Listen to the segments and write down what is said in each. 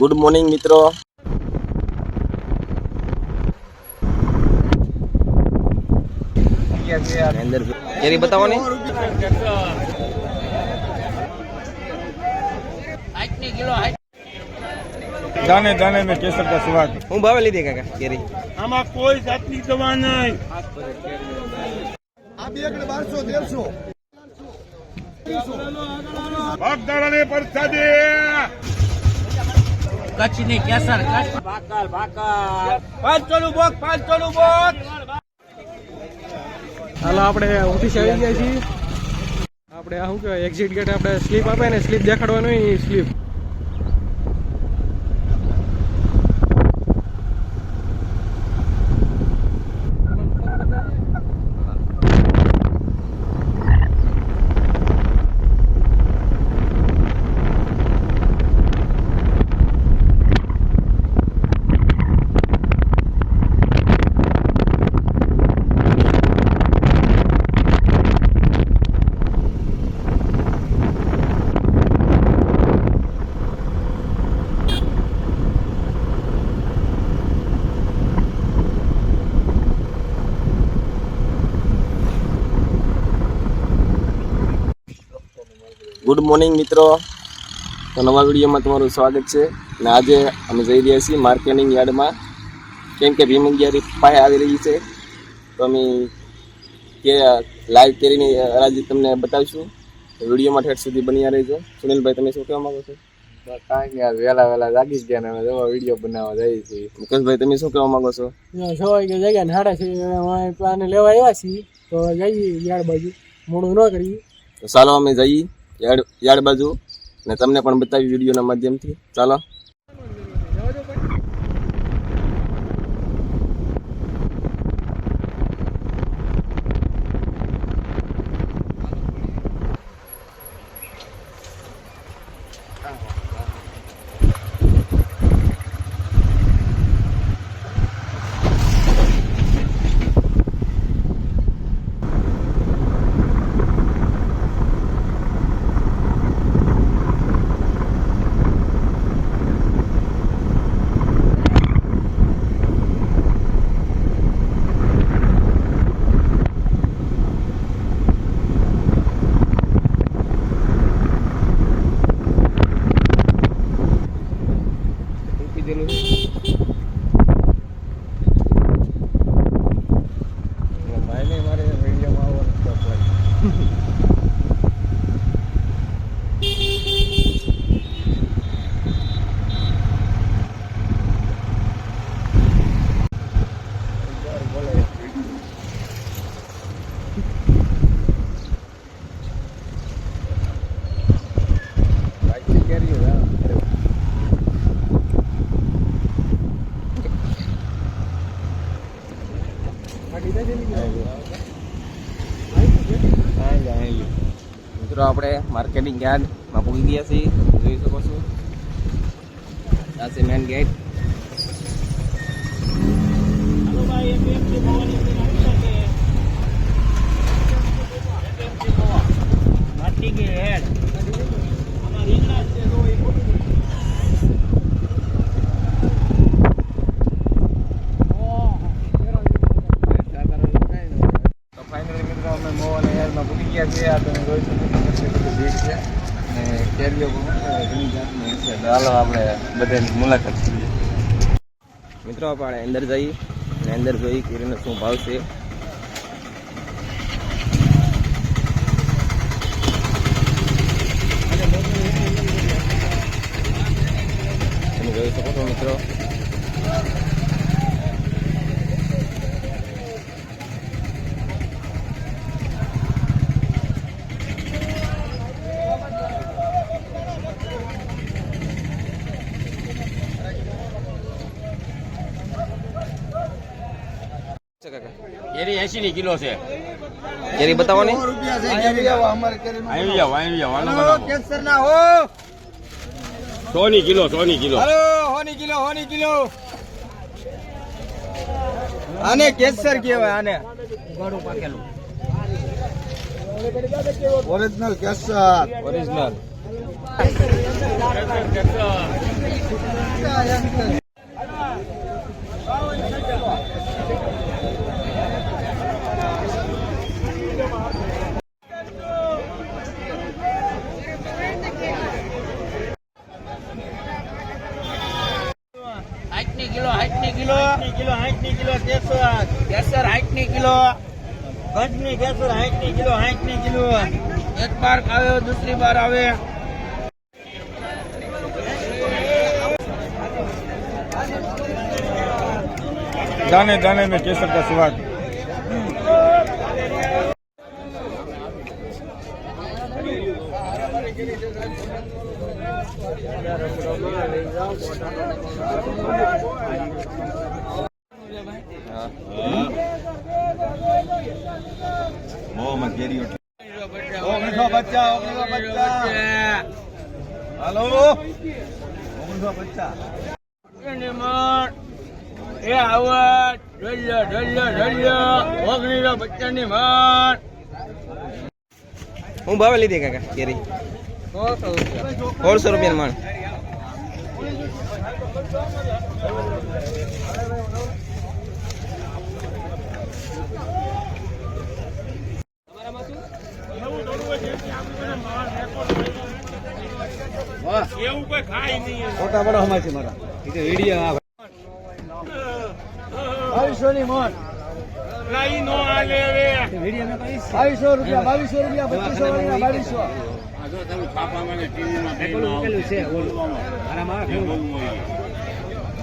Good morning મિત્રો. કેરી બતાવો જાને જાને મેં કેસર કા હું ભાવે લીધી કાકા કેરી આમાં કોઈ જાતની દવા નહીં. આ બે બારસો કચ્છની કેસર કચ્છ ભાકર ભાકર. પાંચસો નું બોક પાંચસો નું બોક. હાલો આપણે ઓફિસ આવી ગયા છીએ. આપણે આ શું કહેવાય એક્ઝિટ ગેટ આપણે સ્લીપ આપે ને સ્લીપ દેખાડવાનું સ્લીપ ગુડ મોર્નિંગ મિત્રો. તો નવા વિડીયોમાં તમારું સ્વાગત છે. અને આજે અમે જઈ રહ્યા છીએ માર્કેટિંગ યાર્ડમાં. કેમ કે ભીમંગિયારી પાસે આવી રહી છે. તો અમે કે લાઈવ કેરીની હરાજી તમને બતાવીશું. વિડીયોમાં ઠેઠ સુધી બન્યા રહેજો. સુનિલભાઈ તમે શું કહેવા માંગો છો? કાંઈ યાર વહેલા વહેલા જાગી ગયા ને અમે જવા વીડિયો બનાવવા જઈએ છીએ. મુકેશભાઈ તમે શું કહેવા માંગો છો? છ વાગે જગ્યા ને સાડા છે પ્લાન લેવા આવ્યા છીએ. તો જઈએ યાર બાજુ. મોડું ન કરીએ. તો ચાલો અમે જઈએ. યાર્ડ યાર્ડ બાજુ. અને તમને પણ બતાવી વિડીયોના માધ્યમથી. ચાલો. મિત્રો, આપણે માર્કેટિંગ યાર્ડમાં પૂગી ગયા છીએ. જોઈ શકો છો. આ છે મેન ગેટ તો ફાઇનલી મિત્રો અમે મોવાના યારમાં પૂકી ગયા છીએ આ તમે જોઈ છો છે. અને કેરીઓ પણ છે. આપણે બધાની મુલાકાત કરીએ. મિત્રો, આપણે અંદર જઈ અને અંદર જોઈ કેરીનો શું ભાવ છે. તમે જોઈ શકો છો, મિત્રો. કેરી એસી ની કિલો છે. કેરી બતાવવાની? આવી જાવ આવી આનો સો ની કિલો સો ની કિલો હોની કિલો હોની કિલો. આને કેસર કહેવાય આને. ગળું પાકેલું. ઓરિજિનલ કેસર. ઓરિજિનલ હાઈટની કેસર હાઈટની કિલો ગંજની કેસર હાઈટની કિલો હાઈટની કિલો એક બાર આવે દૂસરી બાર આવે दाने दाने में केसर का स्वाद ઓગણીસો પચાસ ઓગણીસો પચાસ હાલો. ઓગણીસો પચાસ એ આવત ઢોલ્યો ઢોલ્યો ઢોલ્યો ઓગણીસો પચાસની મત. હું ભાવે લીધી કાકા કેરી સોળસો રૂપિયા મણ. ફોટા પડો છે મારા. બાવીસો ની મોટ બાવીસો રૂપિયા બાવીસો રૂપિયા પચીસો વાળીના બાવીસો.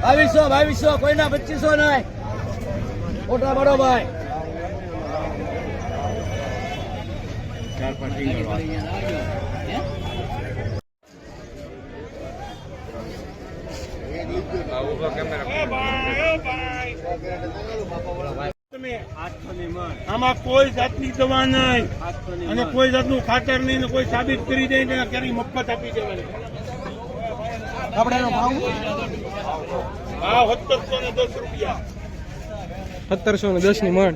બાવીસો બાવીસો કોઈના પચીસો નહીં. ફોટા પડો ભાઈ. આમાં કોઈ જાતની દવા નહીં. અને કોઈ જાતનું ખાતર નહીં ને કોઈ સાબિત કરી દે ને કરી મફત આપી દેવાની. આપણે એનો ભાવ? ભાવ સત્તરસો ને દસ રૂપિયા. સત્તરસો ને દસની મણ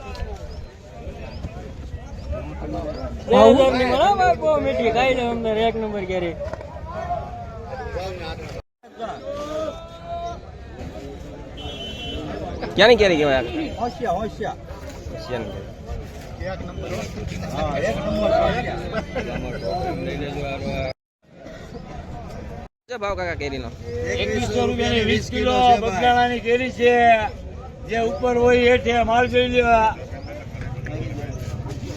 બહુ બોલવાનું એમાં બહુ મીઠી ખાઈ લે અમને. એક નંબર કેરી. ક્યાંની કેરી કહેવાય? હોશિયા હોશિયા. એશિયાની હા એક નંબર ભાવ કાકા કેરીનો? એકવીસો રૂપિયાની વીસ કિલો બગદાણાની કેરી છે. જે ઉપર હોય હેઠે માલ જોઈ લ્યો.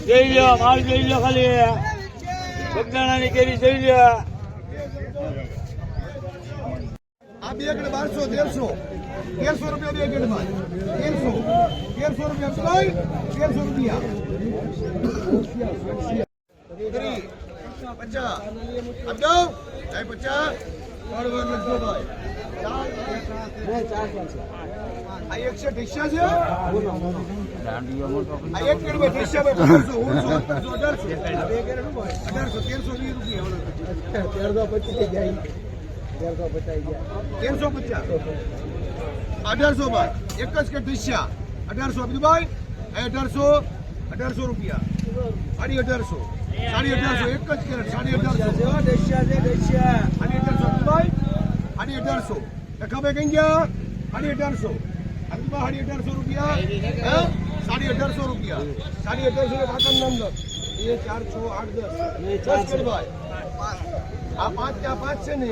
જોઈ લ્યો, માલ જઈ લ્યો ખાલી. બગદાણાની કેરી જોઈ લ્યો. આ બે ગણ બારસો, તેરસો. તેરસો રૂપિયા બે એકડમાં તેરસો. તેરસો રૂપિયા સિલાઈ તેરસો રૂપિયા. પચાસ. પચાસ. અઢારસો ભાઈ? તેરસો પચીસ અઢારસો એક જ કે દિશ્યા અઢારસો આપી દો ભાઈ? અઢારસો અઢારસો રૂપિયા. સાડી અઢારસો. સાડી અઢારસો એક જ કેરેટ સાડી અઢારસો. સાડી અઢારસો આપી દો ભાઈ સાડી અઢારસો. ખબર કઈ ગયા? સાડી અઢારસો. આપી સાડી અઢારસો રૂપિયા. સાડી અઢારસો રૂપિયા. સાડી અઢારસો કાકા નામ દસ એ ચાર છ આઠ દસ. ભાઈ. આ પાંચ ત્યાં પાંચ છે ને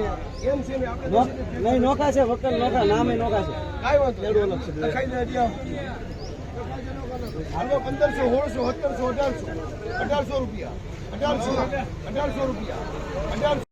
એમ છે ને આપણે નોખા છે વકલ નોખા નામે નોખા છે. કાંઈ વાંધો. લખાઈ દે હજી હાલો પંદરસો સોળસો સત્તરસો અઢારસો. અઢારસો રૂપિયા. અઢારસો અઢારસો રૂપિયા. અઢારસો.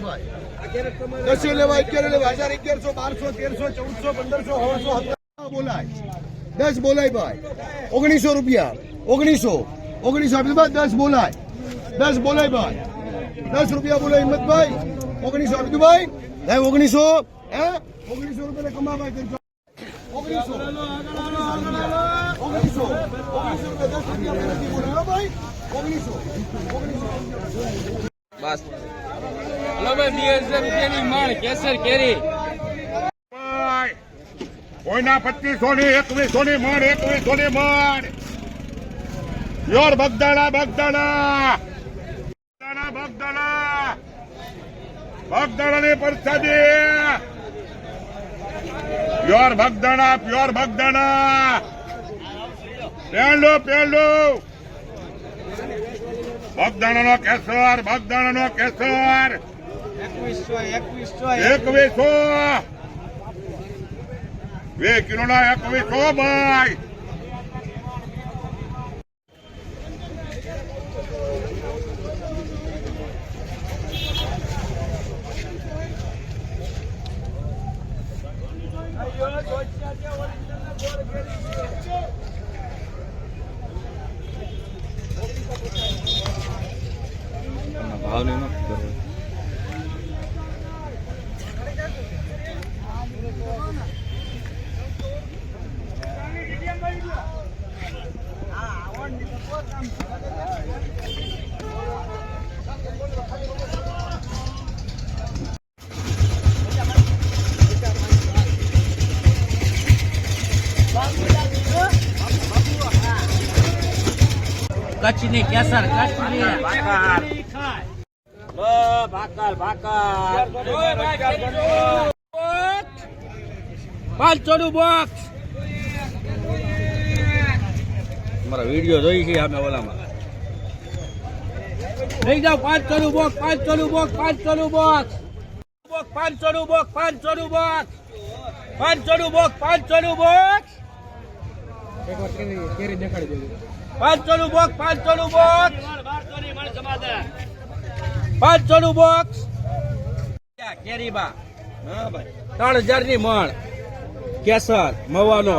ભાઈ. દસે લેવા અગિયાર લેવા હજાર અગિયારસો બારસો તેરસો ચૌદસો પંદરસો સોળસો બોલાય. દસ બોલાય ભાઈ. ઓગણીસો રૂપિયા. ઓગણીસો. ઓગણીસો આપી ભાઈ, દસ બોલાય. દસ બોલાય ભાઈ. દસ રૂપિયા બોલાય હિંમતભાઈ. ઓગણીસો આપી ભાઈ. ભાઈ ઓગણીસો. હે? ઓગણીસો રૂપિયા કમાવા ઓગણીસો. ઓગણીસો. ઓગણીસો રૂપિયા દસ રૂપિયા પહેલેથી બોલાય, હો ભાઈ. ઓગણીસો. ઓગણીસો. કોઈના પચીસો ની એકવીસો ની મણ એકવીસો ની મણ યોર બગદાણા બગદાણા. બગદાણા બગદાણા. બગદાણા ની પરસાદી. Pure Bagdana pure Bagdana. પહેલું પહેલું બગદાણા નો કેસર બગદાણા નો કેસર. એકવીસો એકવીસો એકવીસો બે કિલો ના એકવીસો ભાઈ કચ્છની કેસર કચ્છની. ભાકર ભાકર પાંચસો નું બોક્સ મારા વીડિયો જોઈ છે અમે ઓલામાં લઈ જાઓ પાંચનું બોક્સ પાંચનું બોક્સ પાંચનું બોક્સ પાંચનું બોક્સ પાંચનું બોક્સ પાંચનું બોક્સ પાંચસો નું બોક્સ પાંચનું બોક્સ પાંચનું બોક્સ પાંચસો નું બોક્સ કેરીબા ત્રણ હજારની મણ કેસર મવાનો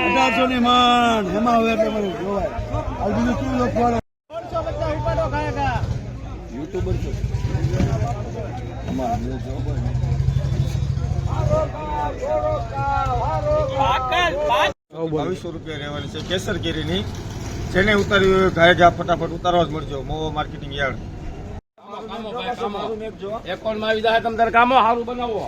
અઢારસો ની માન એમાં હવે એટલે બધું જોવાય. બીજું શું લખવાનું બાવીસો રૂપિયા રહેવાની છે કેસર કેરીની જેને ઉતારી હોય ઘાય ઘા ફટાફટ ઉતારવા જ મળજો. Mahuva marketing yard. એકાઉન્ટમાં આવી જાય તમે તારે કામો સારું બનાવો.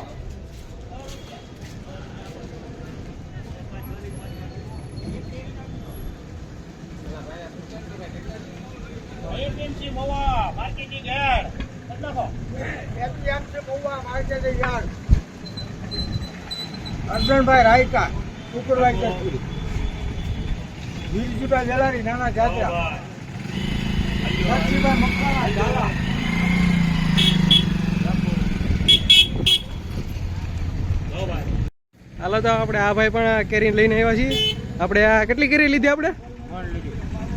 અર્જુનભાઈ રાયકા કુકરવાઈ કસ્તુરી વીરજુટા જલારી નાના જાત્રા. લક્ષ્મીભાઈ મકવાણા ઝાલા. હાલો તો આપણે આ ભાઈ પણ કેરી લઈને આવ્યા છીએ. આપણે આ કેટલી કેરી લીધી આપણે?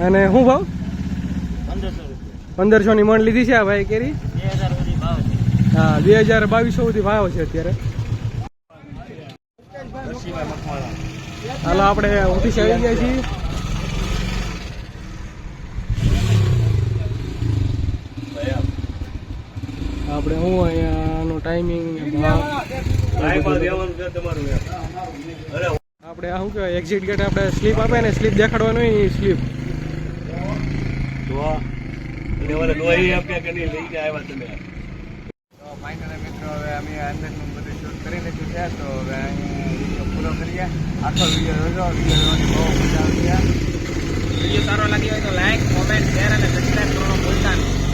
અને શું ભાવ? પંદરસો ની મણ લીધી છે આ ભાઈ કેરી? બે હજાર બાવીસો સુધી ભાવ છે અત્યારે. હાલો, આપણે ઓફિસે આવી ગયા છીએ. આપણે હું અહીંયાનો ટાઈમિંગ આપણે શું કહેવાય એક્ઝિટ ગેટ આપણે સ્લીપ આપે ને સ્લીપ દેખાડવાનું હોય સ્લીપ તો ફાઇનલ મિત્રો, હવે અમે અંદરનું બધું શૂટ કરી લીધું છે, તો હવે વીડિયો પૂરો કરીએ. આખો વીડિયો જોજો વીડિયો બહુ મજા આવી વીડિયો સારો લાગ્યો હોય તો લાઈક કોમેન્ટ શેર અને સબસ્ક્રાઈબ કરવાનું ભૂલતા નહીં.